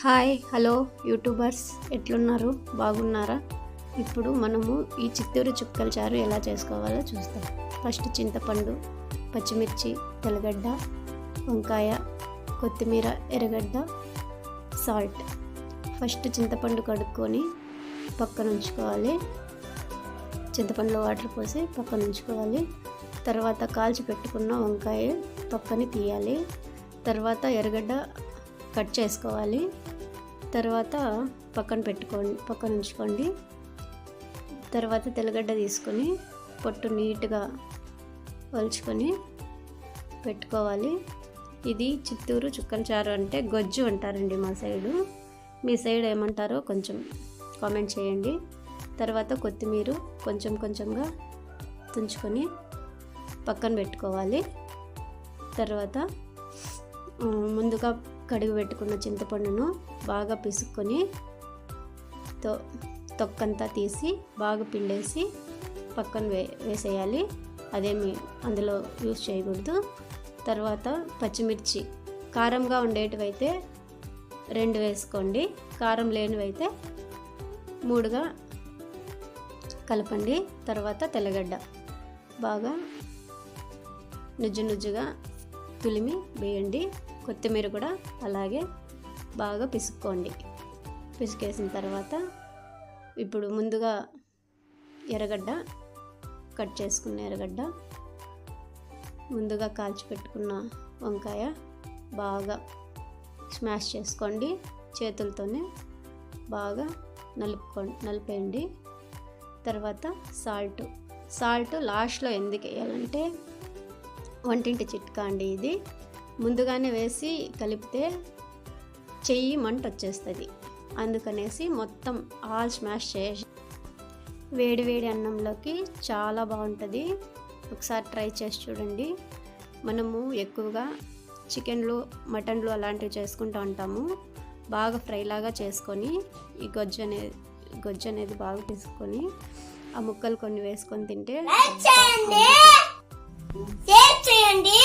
Hi hello YouTubers ఎట్లున్నారు? బాగున్నారా? ఇప్పుడు మనము ఈ చిత్తూరు చుక్కల చారు ఎలా చేసుకోవాలో చూస్తాం. ఫస్ట్ చింతపండు పచ్చిమిర్చి తెల్లగడ్డ వంకాయ కొత్తిమీర ఎర్రగడ్డ సాల్ట్. ఫస్ట్ చింతపండు కడుక్కొని పక్కన ఉంచుకోవాలి. చింతపండులో వాటర్ పోసి పక్కన ఉంచుకోవాలి. తర్వాత కాల్చి పెట్టుకున్న వంకాయ పక్కన తీయాలి. తర్వాత ఎర్రగడ్డ కట్ చేసుకోవాలి. తర్వాత పక్కన పెట్టుకోండి పక్కన ఉంచుకోండి. తర్వాత తెల్లగడ్డ తీసుకొని పొట్టు నీట్గా వలుచుకొని పెట్టుకోవాలి. ఇది చిత్తూరు చుక్కన చారు అంటే గొజ్జు అంటారండి మా సైడు. మీ సైడ్ ఏమంటారో కొంచెం కామెంట్ చేయండి. తర్వాత కొత్తిమీర కొంచెం కొంచెంగా తుంచుకొని పక్కన పెట్టుకోవాలి. తర్వాత ముందుగా కడిగి పెట్టుకున్న చింతపండును బాగా పిసుక్కొని తో తొక్కంతా తీసి బాగా పిండేసి పక్కన వే వేసేయాలి. అదేమి అందులో యూస్ చేయకూడదు. తర్వాత పచ్చిమిర్చి. కారంగా ఉండేటివైతే రెండు వేసుకోండి. కారం లేనివైతే మూడుగా కలపండి. తర్వాత తెల్లగడ్డ. బాగా నుజ్జు నుజ్జుగా తులిమి వేయండి. కొత్తిమీర కూడా అలాగే బాగా పిసుక్కోండి. పిసికేసిన తర్వాత ఇప్పుడు ముందుగా ఎర్రగడ్డ కట్ చేసుకున్న ఎర్రగడ్డ ముందుగా కాల్చి పెట్టుకున్న వంకాయ బాగా స్మాష్ చేసుకోండి. చేతులతోనే బాగా నలుపుకోండి నలిపేయండి. తర్వాత సాల్ట్ సాల్ట్ లాస్ట్లో ఎందుకు వేయాలంటే వంటింటి చిట్కా అండి ఇది. ముందుగానే వేసి కలిపితే చెయ్యి మంట వచ్చేస్తుంది అందుకనేసి మొత్తం ఆల్ స్మాష్ చేసి వేడి వేడి అన్నంలోకి చాలా బాగుంటుంది. ఒకసారి ట్రై చేసి చూడండి. మనము ఎక్కువగా చికెన్లు మటన్లు అలాంటివి చేసుకుంటూ ఉంటాము. బాగా ఫ్రైలాగా చేసుకొని ఈ గొజ్జు అనేది గొజ్జు అనేది బాగా తీసుకొని ఆ ముక్కలు కొన్ని వేసుకొని తింటే చేయండి